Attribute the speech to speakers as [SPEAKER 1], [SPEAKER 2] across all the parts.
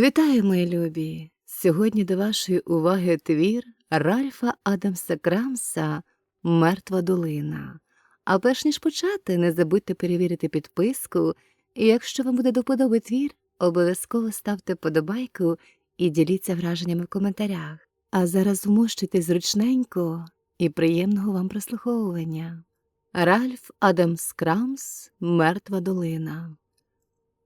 [SPEAKER 1] Вітаю, мої любі! Сьогодні до вашої уваги твір Ральфа Адамса Крамса Мертва долина. А перш ніж почати, не забудьте перевірити підписку, і якщо вам буде до вподоби твір, обов'язково ставте подобайку і діліться враженнями в коментарях. А зараз вмощуйте зручненько і приємного вам прослуховування. Ральф Адамс Крамс Мертва долина.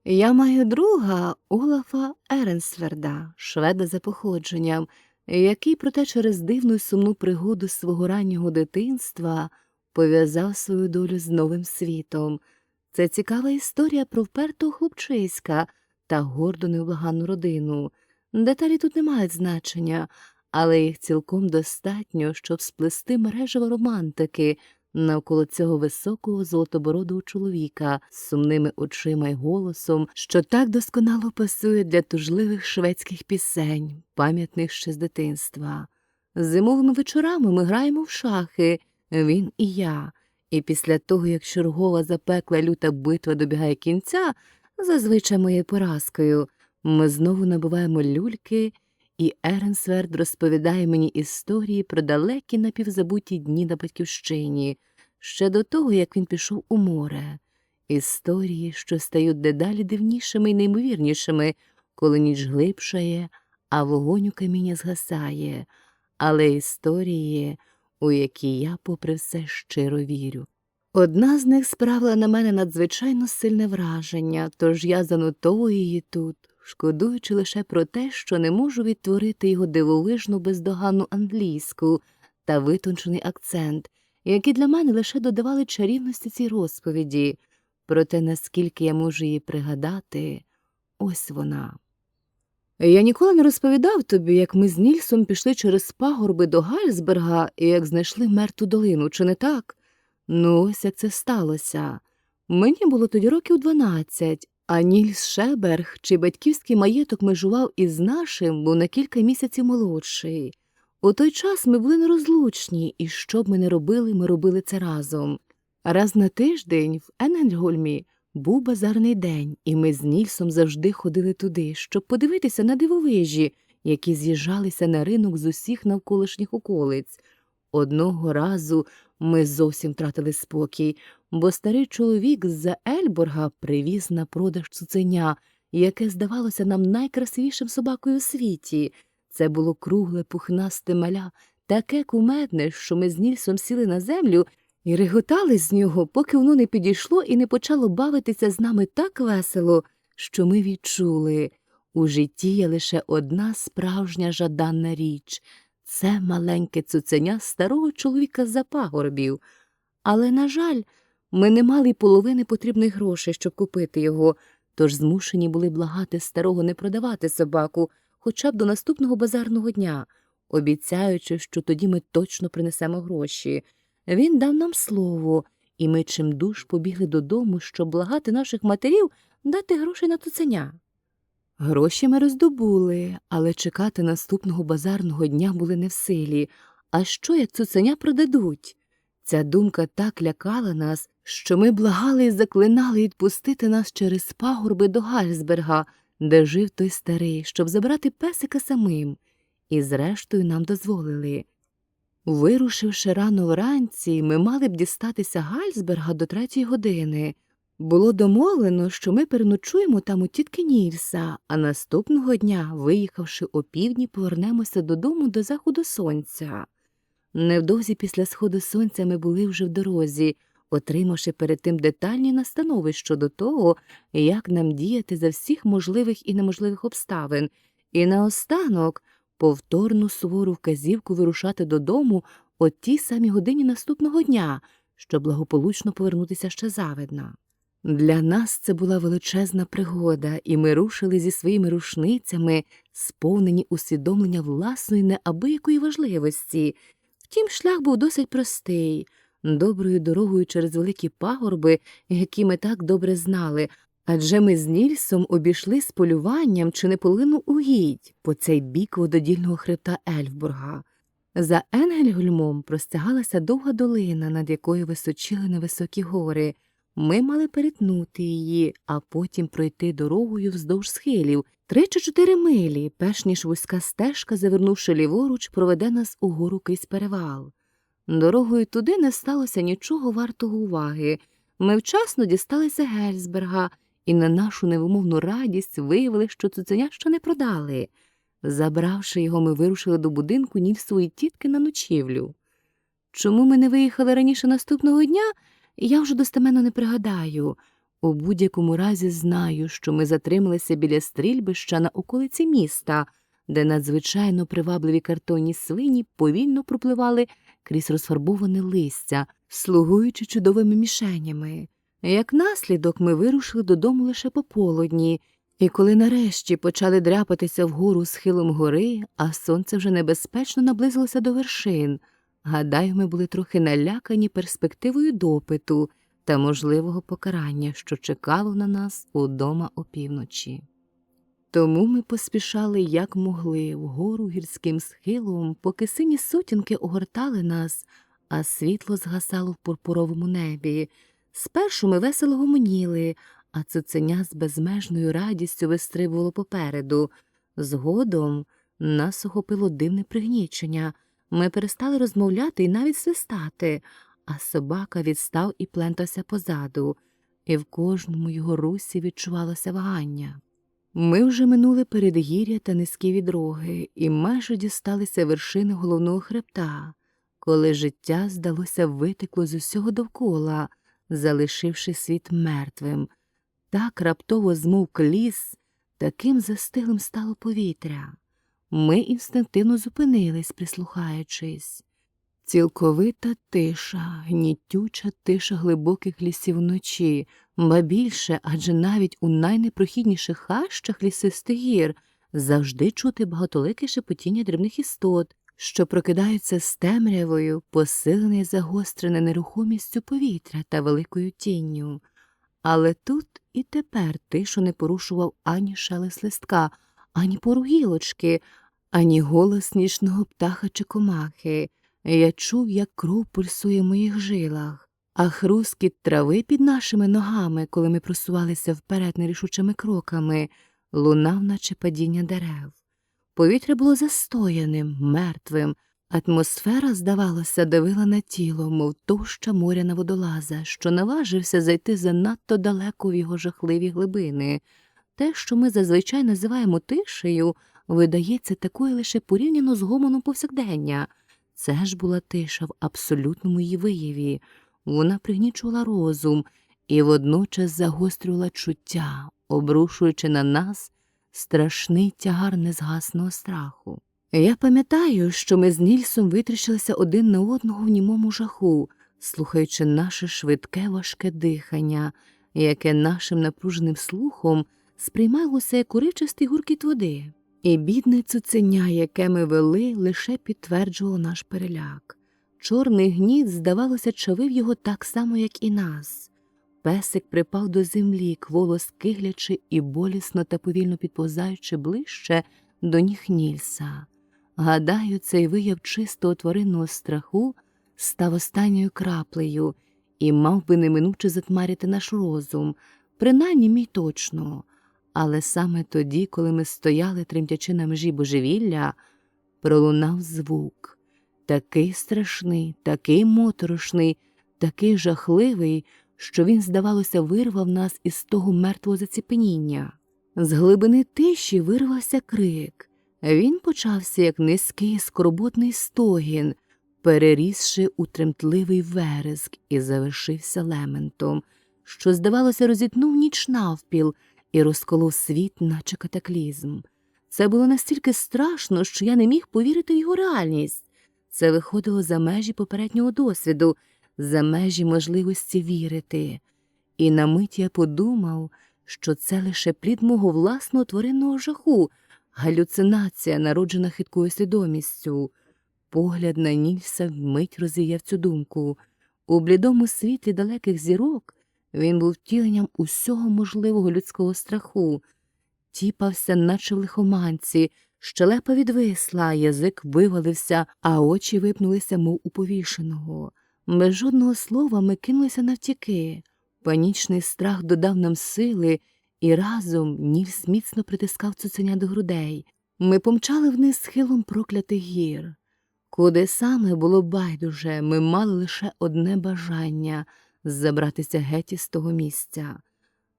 [SPEAKER 1] Я маю друга Олафа Еренсверда, шведа за походженням, який, проте через дивну й сумну пригоду свого раннього дитинства пов'язав свою долю з новим світом. Це цікава історія про впертого хлопчиська та горду невблаганну родину. Деталі тут не мають значення, але їх цілком достатньо, щоб сплести мережево романтики навколо цього високого золотобородого чоловіка з сумними очима й голосом, що так досконало пасує для тужливих шведських пісень, пам'ятних ще з дитинства. Зимовими вечорами ми граємо в шахи, він і я, і після того, як чергова запекла люта битва добігає кінця, зазвичай моєю поразкою, ми знову набуваємо люльки. І Еренсверд розповідає мені історії про далекі напівзабуті дні на батьківщині, ще до того, як він пішов у море, історії, що стають дедалі дивнішими й неймовірнішими, коли ніч глибшає, а вогонь у каміння згасає, але історії, у які я, попри все, щиро вірю. Одна з них справила на мене надзвичайно сильне враження, тож я занотовую її тут шкодуючи лише про те, що не можу відтворити його дивовижну бездоганну англійську та витончений акцент, які для мене лише додавали чарівності цій розповіді, проте наскільки я можу її пригадати, ось вона. Я ніколи не розповідав тобі, як ми з Нільсом пішли через пагорби до Гальсберга і як знайшли мертву долину, чи не так? Ну, ось як це сталося. Мені було тоді років дванадцять, а Нільс Шеберг, чий батьківський маєток межував із нашим, був на кілька місяців молодший. У той час ми були нерозлучні, і що б ми не робили, ми робили це разом. Раз на тиждень в Енельгольмі був базарний день, і ми з Нільсом завжди ходили туди, щоб подивитися на дивовижі, які з'їжджалися на ринок з усіх навколишніх околиць. Одного разу ми зовсім втратили спокій, бо старий чоловік з-за Ельборга привіз на продаж цуценя, яке здавалося нам найкрасивішим собакою у світі. Це було кругле, пухнасте маля, таке кумедне, що ми з Нільсом сіли на землю і реготали з нього, поки воно не підійшло і не почало бавитися з нами так весело, що ми відчули. У житті є лише одна справжня жаданна річ це маленьке цуценя старого чоловіка за пагорбів. Але, на жаль, ми не мали й половини потрібних грошей, щоб купити його, тож змушені були благати старого не продавати собаку хоча б до наступного базарного дня, обіцяючи, що тоді ми точно принесемо гроші. Він дав нам слово, і ми чимдуж побігли додому, щоб благати наших матерів дати грошей на цуценя. Гроші ми роздобули, але чекати наступного базарного дня були не в силі. А що, як цуценя продадуть? Ця думка так лякала нас, що ми благали і заклинали відпустити нас через пагорби до Гальсберга, де жив той старий, щоб забрати песика самим, і зрештою нам дозволили. Вирушивши рано вранці, ми мали б дістатися Гальсберга до третьої години. Було домовлено, що ми переночуємо там у тітки Нільса, а наступного дня, виїхавши опівдні, повернемося додому до заходу сонця. Невдовзі після сходу сонця ми були вже в дорозі, отримавши перед тим детальні настанови щодо того, як нам діяти за всіх можливих і неможливих обставин, і наостанок повторну сувору вказівку вирушати додому о тій самій годині наступного дня, щоб благополучно повернутися ще завидна. Для нас це була величезна пригода, і ми рушили зі своїми рушницями, сповнені усвідомлення власної неабиякої важливості. Втім, шлях був досить простий, доброю дорогою через великі пагорби, які ми так добре знали, адже ми з Нільсом обійшли з полюванням чи не полину угідь по цей бік вододільного хребта Ельфбурга. За Енгельгольмом простягалася довга долина, над якою височили невисокі гори. Ми мали перетнути її, а потім пройти дорогою вздовж схилів, Три чи чотири милі, перш ніж вузька стежка, завернувши ліворуч, проведе нас угору крізь перевал. Дорогою туди не сталося нічого вартого уваги. Ми вчасно дісталися Гельсберга і на нашу невимовну радість виявили, що цуценя ще не продали. Забравши його, ми вирушили до будинку Нільсової тітки на ночівлю. Чому ми не виїхали раніше наступного дня, я вже достеменно не пригадаю. У будь-якому разі знаю, що ми затрималися біля стрільбища на околиці міста, де надзвичайно привабливі картонні свині повільно пропливали крізь розфарбоване листя, слугуючи чудовими мішенями. Як наслідок ми вирушили додому лише пополудні, і коли нарешті почали дряпатися вгору схилом гори, а сонце вже небезпечно наблизилося до вершин, гадаю, ми були трохи налякані перспективою допиту та можливого покарання, що чекало на нас удома опівночі. Тому ми поспішали, як могли, вгору гірським схилом, поки сині сутінки огортали нас, а світло згасало в пурпуровому небі. Спершу ми весело гомоніли, а цуценя з безмежною радістю вистрибувало попереду. Згодом нас охопило дивне пригнічення. Ми перестали розмовляти і навіть свистати, а собака відстав і плентався позаду, і в кожному його русі відчувалося вагання. Ми вже минули передгір'я та низькі відроги і майже дісталися вершини головного хребта, коли життя, здалося, витекло з усього довкола, залишивши світ мертвим. Так раптово змовк ліс, таким застиглим стало повітря. Ми інстинктивно зупинились, прислухаючись. Цілковита тиша, гнітюча тиша глибоких лісів вночі, ба більше, адже навіть у найнепрохідніших хащах лісистих гір завжди чути багатолике шепотіння дрібних істот, що прокидаються з темрявою, посилене і загострене нерухомістю повітря та великою тінню. Але тут і тепер тишу не порушував ані шелест листка, ані пору гілочки, ані голос нічного птаха чи комахи. Я чув, як кров пульсує в моїх жилах, а хрускіт трави під нашими ногами, коли ми просувалися вперед нерішучими кроками, лунав, наче падіння дерев. Повітря було застояним, мертвим, атмосфера, здавалося, давила на тіло, мов товща моряна водолаза, що наважився зайти занадто далеко в його жахливі глибини. Те, що ми зазвичай називаємо тишею, видається такою лише порівняно з гомоном повсякдення. Це ж була тиша в абсолютному її вияві. Вона пригнічувала розум і водночас загострювала чуття, обрушуючи на нас страшний тягар незгасного страху. Я пам'ятаю, що ми з Нільсом витріщилися один на одного в німому жаху, слухаючи наше швидке важке дихання, яке нашим напруженим слухом сприймалося як уривчастий гуркіт води. І бідне цуценя, яке ми вели, лише підтверджувало наш переляк. Чорний гніт, здавалося, чавив його так само, як і нас. Песик припав до землі, кволо скиглячи і болісно та повільно підповзаючи ближче до ніг Нільса. Гадаю, цей вияв чистого тваринного страху став останньою краплею і мав би неминуче затмарити наш розум, принаймні мій точно. Але саме тоді, коли ми стояли, тремтячи на межі божевілля, пролунав звук такий страшний, такий моторошний, такий жахливий, що він, здавалося, вирвав нас із того мертвого заціпеніння. З глибини тиші вирвався крик. Він почався як низький скорботний стогін, перерісши у тремтливий вереск і завершився лементом, що, здавалося, розітнув ніч навпіл і розколов світ, наче катаклізм. Це було настільки страшно, що я не міг повірити в його реальність. Це виходило за межі попереднього досвіду, за межі можливості вірити. І на мить я подумав, що це лише плід мого власного тваринного жаху, галюцинація, народжена хиткою свідомістю. Погляд на Нільса вмить розвіяв цю думку. У блідому світлі далеких зірок він був втіленням усього можливого людського страху, тіпався, наче в лихоманці, щелепа відвисла, язик вивалився, а очі випнулися, мов у повішеного. Без жодного слова ми кинулися навтіки. Панічний страх додав нам сили, і разом Нільс міцно притискав цуценя до грудей. Ми помчали вниз схилом проклятих гір. Куди саме було байдуже, ми мали лише одне бажання забратися геть із того місця.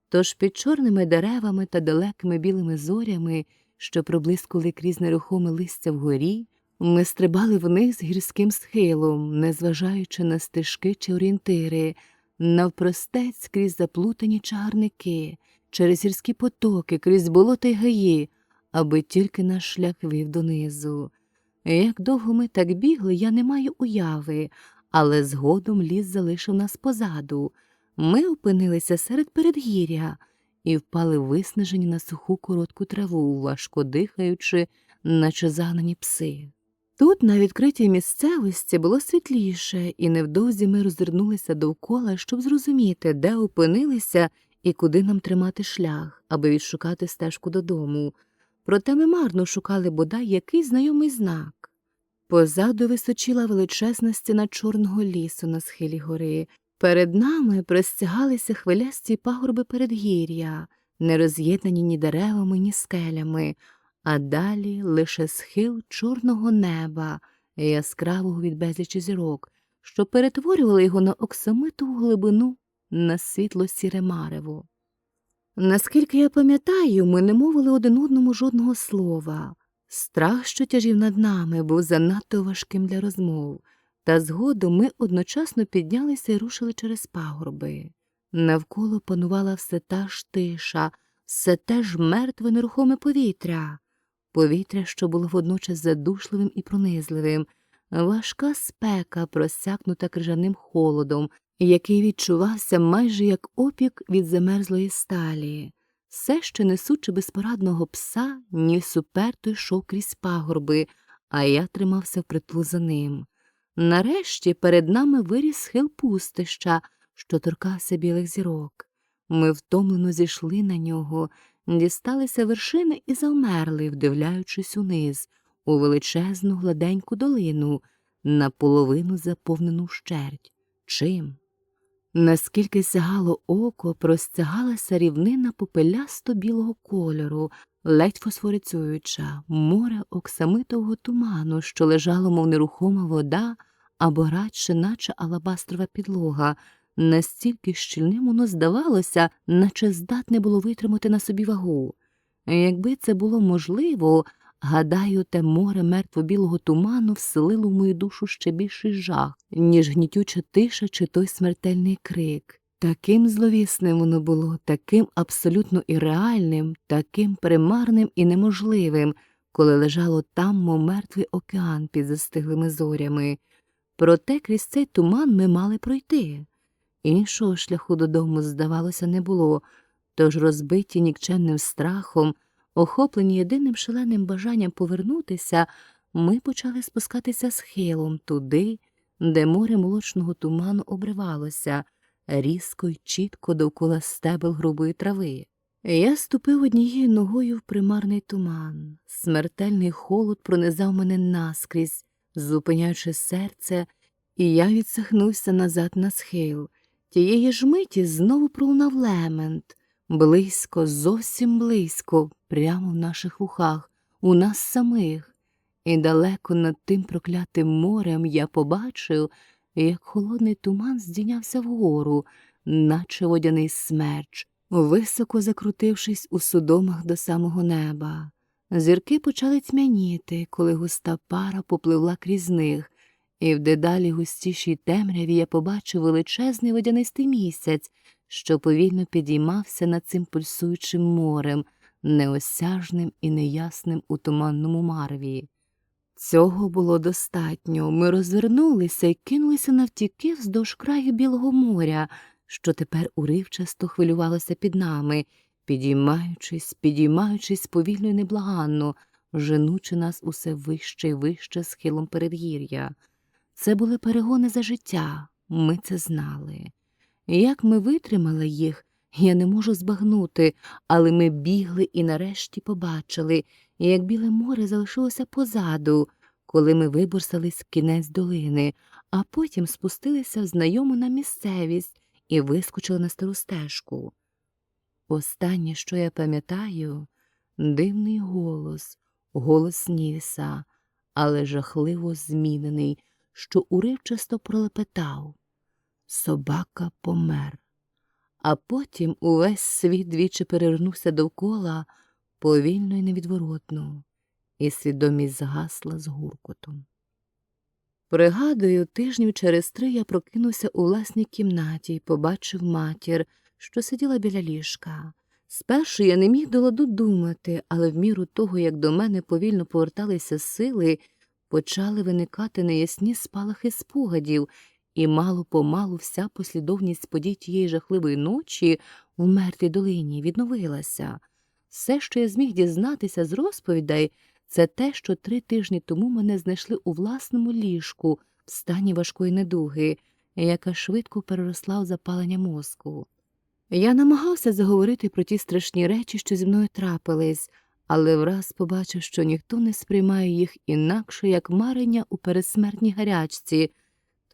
[SPEAKER 1] Тож під чорними деревами та далекими білими зорями, що проблискували крізь нерухоме листя вгорі, ми стрибали вниз гірським схилом, незважаючи на стежки чи орієнтири, навпростець крізь заплутані чагарники, через гірські потоки, крізь болота й гаї, аби тільки наш шлях вів донизу. Як довго ми так бігли, я не маю уяви, але згодом ліс залишив нас позаду. Ми опинилися серед передгір'я і впали виснажені на суху коротку траву, важко дихаючи, наче загнані пси. Тут, на відкритій місцевості, було світліше, і невдовзі ми розвернулися довкола, щоб зрозуміти, де опинилися і куди нам тримати шлях, аби відшукати стежку додому. Проте ми марно шукали бодай якийсь знайомий знак. Позаду височила величезна стіна чорного лісу на схилі гори. Перед нами простягалися хвилясті пагорби передгір'я, не роз'єднані ні деревами, ні скелями, а далі лише схил чорного неба, яскравого від безлічі зірок, що перетворювали його на оксамитову глибину на світло сіре марево. Наскільки я пам'ятаю, ми не мовили один одному жодного слова. Страх, що тяжів над нами, був занадто важким для розмов, та згодом ми одночасно піднялися і рушили через пагорби. Навколо панувала все та ж тиша, все те ж мертве нерухоме повітря, повітря, що було водночас задушливим і пронизливим, важка спека, просякнута крижаним холодом, який відчувався майже як опік від замерзлої сталі. Все ще несучи безпорадного пса, ніс уперто йшов крізь пагорби, а я тримався впритул за ним. Нарешті перед нами виріс схил пустища, що торкався білих зірок. Ми втомлено зійшли на нього, дісталися вершини і завмерли, вдивляючись униз, у величезну гладеньку долину, наполовину заповнену вщерть. Чим? Наскільки сягало око, простягалася рівнина попелясто білого кольору, ледь фосфорицююча, море оксамитового туману, що лежало, мов нерухома вода, або радше, наче алабастрова підлога, настільки щільним воно здавалося, наче здатне було витримати на собі вагу. Якби це було можливо, гадаю, те море мертво-білого туману вселило в мою душу ще більший жах, ніж гнітюча тиша чи той смертельний крик. Таким зловісним воно було, таким абсолютно ірреальним, таким примарним і неможливим, коли лежало там, мов мертвий океан під застиглими зорями. Проте крізь цей туман ми мали пройти. Іншого шляху додому, здавалося, не було, тож розбиті нікчемним страхом, охоплені єдиним шаленим бажанням повернутися, ми почали спускатися схилом туди, де море молочного туману обривалося, різко й чітко довкола стебел грубої трави. Я ступив однією ногою в примарний туман. Смертельний холод пронизав мене наскрізь, зупиняючи серце, і я відсахнувся назад на схил. Тієї ж миті знову пролунав лемент, близько, зовсім близько, прямо в наших вухах, у нас самих, і далеко над тим проклятим морем я побачив, як холодний туман здійнявся вгору, наче водяний смерч, високо закрутившись у судомах до самого неба. Зірки почали тьмяніти, коли густа пара попливла крізь них, і в дедалі густішій темряві я побачив величезний водянистий місяць, що повільно підіймався над цим пульсуючим морем, неосяжним і неясним у туманному марві. Цього було достатньо. Ми розвернулися і кинулися навтіки вздовж краю Білого моря, що тепер уривчасто хвилювалося під нами, підіймаючись, підіймаючись повільно й неблаганно, женучи нас усе вище й вище схилом передгір'я. Це були перегони за життя, ми це знали. Як ми витримали їх, я не можу збагнути, але ми бігли і нарешті побачили, як біле море залишилося позаду, коли ми виборсались кінець долини, а потім спустилися в знайому нам місцевість і вискочили на стару стежку. Останнє, що я пам'ятаю, дивний голос, голос Нільса, але жахливо змінений, що уривчасто пролепетав. Собака помер. А потім увесь світ двічі перевернувся довкола повільно і невідворотно, і свідомість згасла з гуркотом. Пригадую, тижнів через три я прокинувся у власній кімнаті і побачив матір, що сиділа біля ліжка. Спершу я не міг до ладу думати, але в міру того, як до мене повільно поверталися сили, почали виникати неясні спалахи спогадів, і мало помалу вся послідовність подій тієї жахливої ночі в мертвій долині відновилася. Все, що я зміг дізнатися з розповідей, це те, що три тижні тому мене знайшли у власному ліжку в стані важкої недуги, яка швидко переросла в запалення мозку. Я намагався заговорити про ті страшні речі, що зі мною трапились, але враз побачив, що ніхто не сприймає їх інакше, як марення у пересмертній гарячці,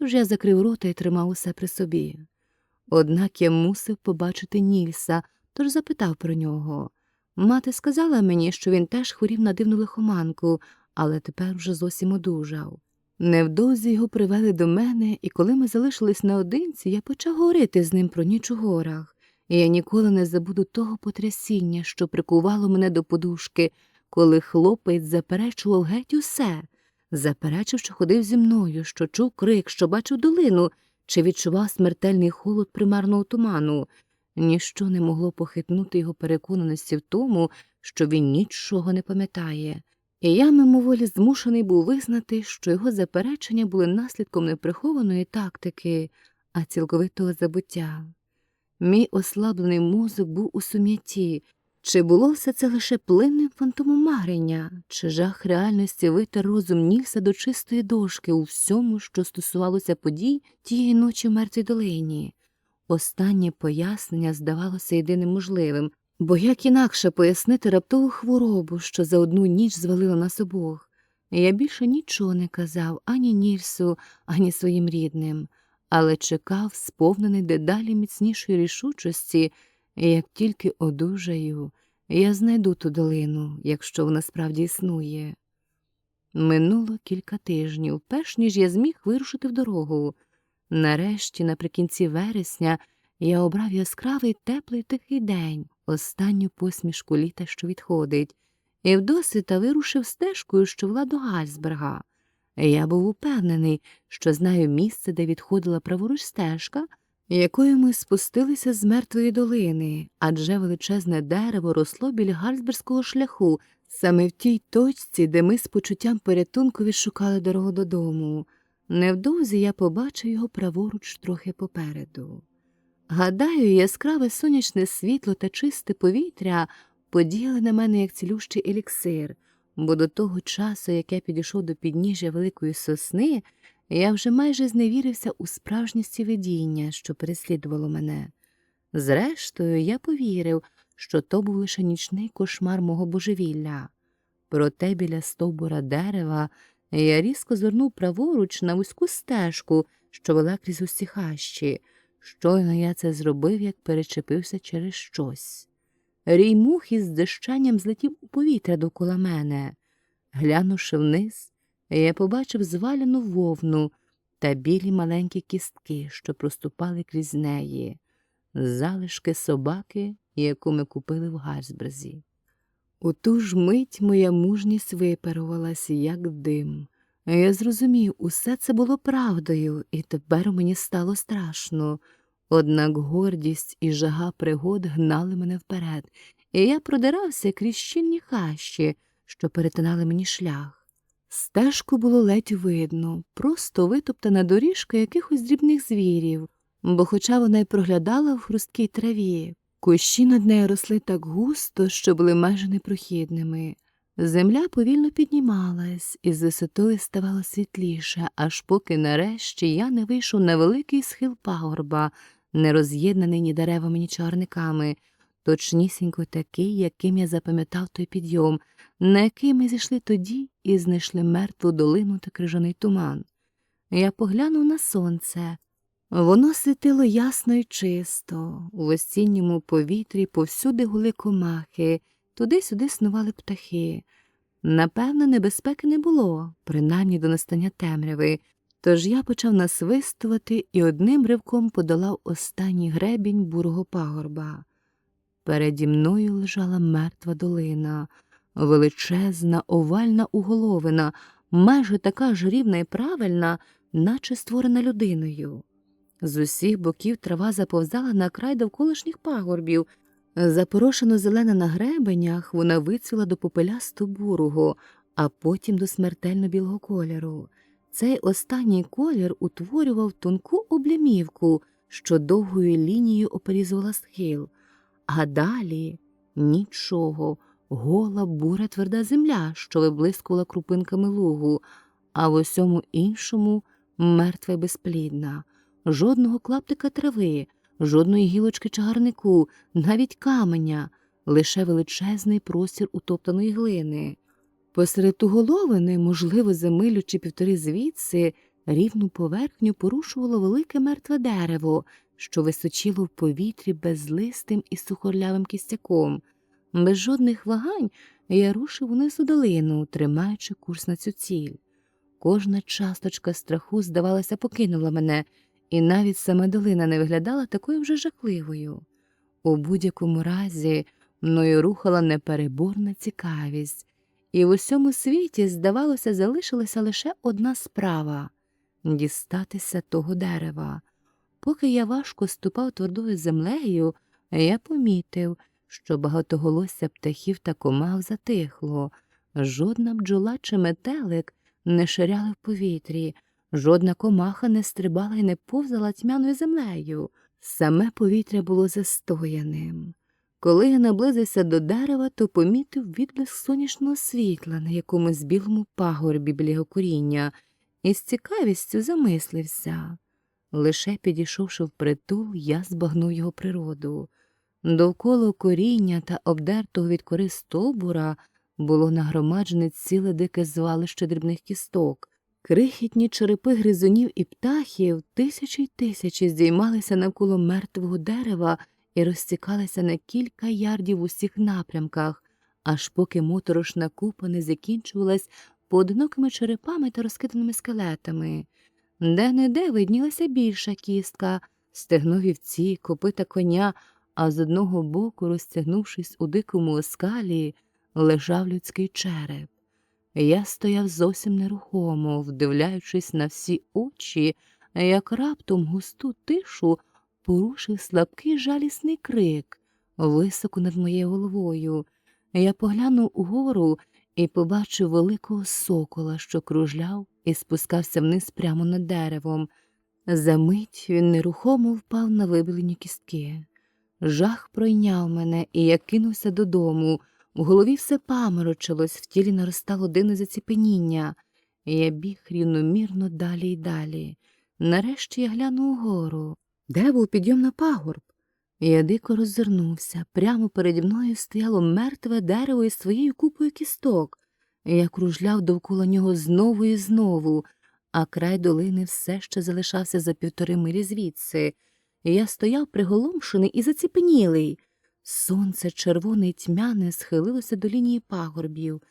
[SPEAKER 1] тож я закрив рота і тримав усе при собі. Однак я мусив побачити Нільса, тож запитав про нього. Мати сказала мені, що він теж хворів на дивну лихоманку, але тепер вже зовсім одужав. Невдовзі його привели до мене, і коли ми залишились наодинці, я почав говорити з ним про ніч у горах, і я ніколи не забуду того потрясіння, що прикувало мене до подушки, коли хлопець заперечував геть усе, заперечив, що ходив зі мною, що чув крик, що бачив долину, чи відчував смертельний холод примарного туману. Ніщо не могло похитнути його переконаності в тому, що він нічого не пам'ятає, і я мимоволі змушений був визнати, що його заперечення були наслідком не прихованої тактики, а цілковитого забуття. Мій ослаблений мозок був у сум'ятті. Чи було все це лише плинним фантомом марення, чи жах реальності витер розум Нільса до чистої дошки у всьому, що стосувалося подій тієї ночі в мертвій долині? Останнє пояснення здавалося єдиним можливим, бо як інакше пояснити раптову хворобу, що за одну ніч звалила нас обох. Я більше нічого не казав ані Нільсу, ані своїм рідним, але чекав, сповнений дедалі міцнішої рішучості, як тільки одужаю, я знайду ту долину, якщо вона справді існує. Минуло кілька тижнів, перш ніж я зміг вирушити в дорогу. Нарешті, наприкінці вересня, я обрав яскравий теплий тихий день, останню посмішку літа, що відходить, і вдосвіта вирушив стежкою, що вела до Гальсберга. Я був упевнений, що знаю місце, де відходила праворуч стежка, якою ми спустилися з мертвої долини, адже величезне дерево росло біля гальсберського шляху, саме в тій точці, де ми з почуттям порятунку відшукали дорогу додому. Невдовзі я побачив його праворуч трохи попереду. Гадаю, яскраве сонячне світло та чисте повітря подіяли на мене як цілющий еліксир, бо до того часу, як я підійшов до підніжжя великої сосни, я вже майже зневірився у справжністі видіння, що переслідувало мене. Зрештою, я повірив, що то був лише нічний кошмар мого божевілля. Проте біля стовбура дерева я різко звернув праворуч на вузьку стежку, що вела крізь усі хащі. Щойно я це зробив, як перечепився через щось. Рій мух із дещанням злетів у повітря довкола мене. Глянувши вниз, я побачив зваляну вовну та білі маленькі кістки, що проступали крізь неї, залишки собаки, яку ми купили в Гарсберзі. У ту ж мить моя мужність випарувалася, як дим. Я зрозумів, усе це було правдою, і тепер мені стало страшно. Однак гордість і жага пригод гнали мене вперед, і я продирався крізь щільні хащі, що перетинали мені шлях. Стежку було ледь видно, просто витоптана доріжка якихось дрібних звірів, бо, хоча вона й проглядала в хрусткій траві, кущі над нею росли так густо, що були майже непрохідними. Земля повільно піднімалась, і з висотою ставало світліше, аж поки нарешті я не вийшов на великий схил пагорба, не роз'єднаний ні деревами, ні чарниками, точнісінько такий, яким я запам'ятав той підйом, на який ми зійшли тоді і знайшли мертву долину та крижаний туман. Я поглянув на сонце. Воно світило ясно і чисто, у осінньому повітрі повсюди гули комахи, туди-сюди снували птахи. Напевно, небезпеки не було, принаймні до настання темряви, тож я почав насвистувати і одним ривком подолав останній гребінь бурого пагорба. Переді мною лежала мертва долина, величезна овальна уголовина, майже така ж рівна і правильна, наче створена людиною. З усіх боків трава заповзала на край довколишніх пагорбів. Запорошено зелена на гребенях, вона вицвіла до попелясту бурого, а потім до смертельно білого кольору. Цей останній колір утворював тонку облямівку, що довгою лінією оперізувала схил. А далі нічого, гола бура тверда земля, що виблискувала крупинками лугу, а в усьому іншому мертва й безплідна, жодного клаптика трави, жодної гілочки чагарнику, навіть каменя, лише величезний простір утоптаної глини. Посеред уголовини, можливо, за милю чи півтори звідси, рівну поверхню порушувало велике мертве дерево, що височило в повітрі безлистим і сухорлявим кістяком. Без жодних вагань я рушив униз у долину, тримаючи курс на цю ціль. Кожна часточка страху, здавалося, покинула мене, і навіть сама долина не виглядала такою вже жахливою. У будь-якому разі мною рухала непереборна цікавість, і в усьому світі, здавалося, залишилася лише одна справа дістатися того дерева. Поки я важко ступав твердою землею, я помітив, що багатоголосся птахів та комах затихло, жодна бджола чи метелик не ширяли в повітрі, жодна комаха не стрибала і не повзала тьмяною землею. Саме повітря було застояним. Коли я наблизився до дерева, то помітив відблиск сонячного світла на якомусь білому пагорбі біля коріння, і з цікавістю замислився. Лише підійшовши впритул, я збагнув його природу. Довкола коріння та обдертого від кори стовбура було нагромаджене ціле дике звалище дрібних кісток. Крихітні черепи гризунів і птахів тисячі й тисячі здіймалися навколо мертвого дерева і розтікалися на кілька ярдів в усіх напрямках, аж поки моторошна купа не закінчувалась поодинокими черепами та розкиданими скелетами. Де не де виднілася більша кістка, стегно вівці, копита коня, а з одного боку, розтягнувшись у дикому оскалі, лежав людський череп. Я стояв зовсім нерухомо, вдивляючись на всі очі, як раптом густу тишу порушив слабкий жалісний крик високо над моєю головою. Я поглянув угору і побачив великого сокола, що кружляв і спускався вниз прямо над деревом. Замить він нерухомо впав на вибілені кістки. Жах пройняв мене, і я кинувся додому. В голові все паморочилось, в тілі наростало дивне заціпеніння. Я біг рівномірно далі й далі. Нарешті я глянув угору. Де був підйом на пагорб? Я дико роззирнувся. Прямо переді мною стояло мертве дерево із своєю купою кісток. Я кружляв довкола нього знову і знову, а край долини все ще залишався за півтори милі звідси. Я стояв приголомшений і заціпенілий. Сонце червоне й тьмяне схилилося до лінії пагорбів.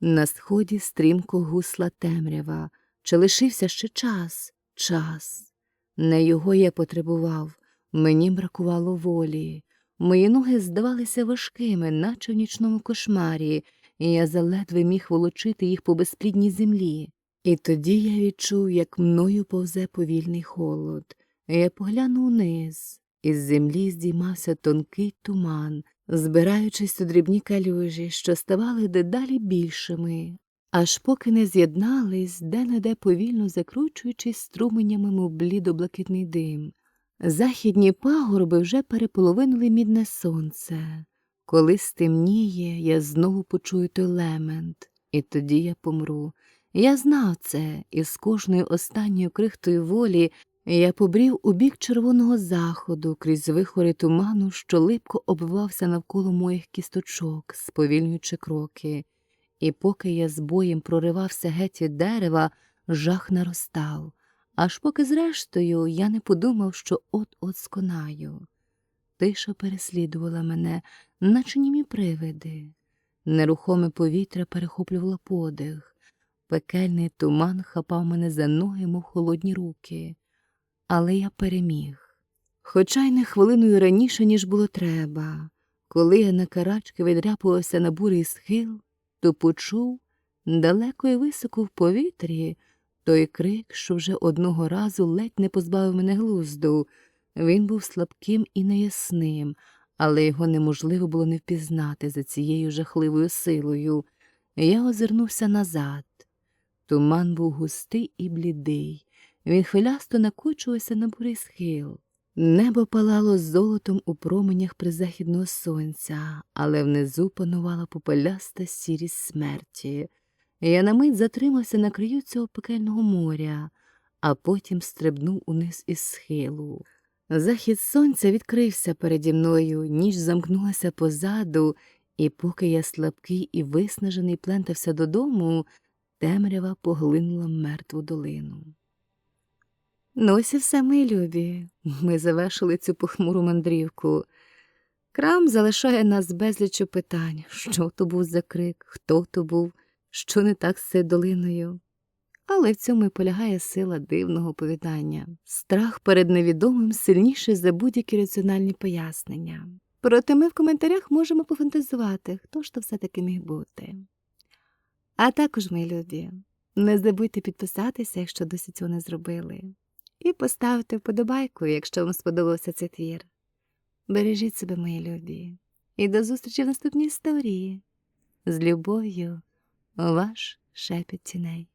[SPEAKER 1] На сході стрімко гусла темрява. Чи лишився ще час? Час. Не його я потребував, мені бракувало волі. Мої ноги здавалися важкими, наче в нічному кошмарі, і я заледве міг волочити їх по безплідній землі. І тоді я відчув, як мною повзе повільний холод. Я поглянув униз. Із землі здіймався тонкий туман, збираючись у дрібні калюжі, що ставали дедалі більшими, аж поки не з'єднались, де-не-де повільно закручуючись струменями, мов блідо-блакитний дим. Західні пагорби вже переполовинили мідне сонце. Коли стемніє, я знову почую той лемент, і тоді я помру. Я знав це, і з кожною останньою крихтою волі я побрів у бік червоного заходу крізь вихори туману, що липко обвивався навколо моїх кісточок, сповільнюючи кроки. І поки я з боєм проривався геть від дерева, жах наростав, аж поки зрештою я не подумав, що от-от сконаю. Тиша переслідувала мене, наче німі привиди. Нерухоме повітря перехоплювало подих, пекельний туман хапав мене за ноги, мов холодні руки. Але я переміг. Хоча й не хвилиною раніше, ніж було треба. Коли я на карачки відряпувався на бурий схил, то почув далеко і високо в повітрі той крик, що вже одного разу ледь не позбавив мене глузду. Він був слабким і неясним, але його неможливо було не впізнати за цією жахливою силою. Я озирнувся назад. Туман був густий і блідий. Він хвилясто накочувався на бурий схил. Небо палало золотом у променях призахідного сонця, але внизу панувала попеляста сірість смерті. Я на мить затримався на краю цього пекельного моря, а потім стрибнув униз із схилу. Захід сонця відкрився переді мною, ніч замкнулася позаду, і поки я слабкий і виснажений плентався додому, темрява поглинула мертву долину. Ну ось і все, мої любі. Ми завершили цю похмуру мандрівку. Крам залишає нас безлічу питань, що то був за крик, хто то був, що не так з долиною. Але в цьому і полягає сила дивного повідання. Страх перед невідомим сильніший за будь-які раціональні пояснення. Проте ми в коментарях можемо пофантазувати, хто ж то все-таки міг бути. А також, мої любі, не забудьте підписатися, якщо досі цього не зробили, і поставити вподобайку, якщо вам сподобався цей твір. Бережіть себе, мої любі, і до зустрічі в наступній історії. З любов'ю, ваш шепіт тіней.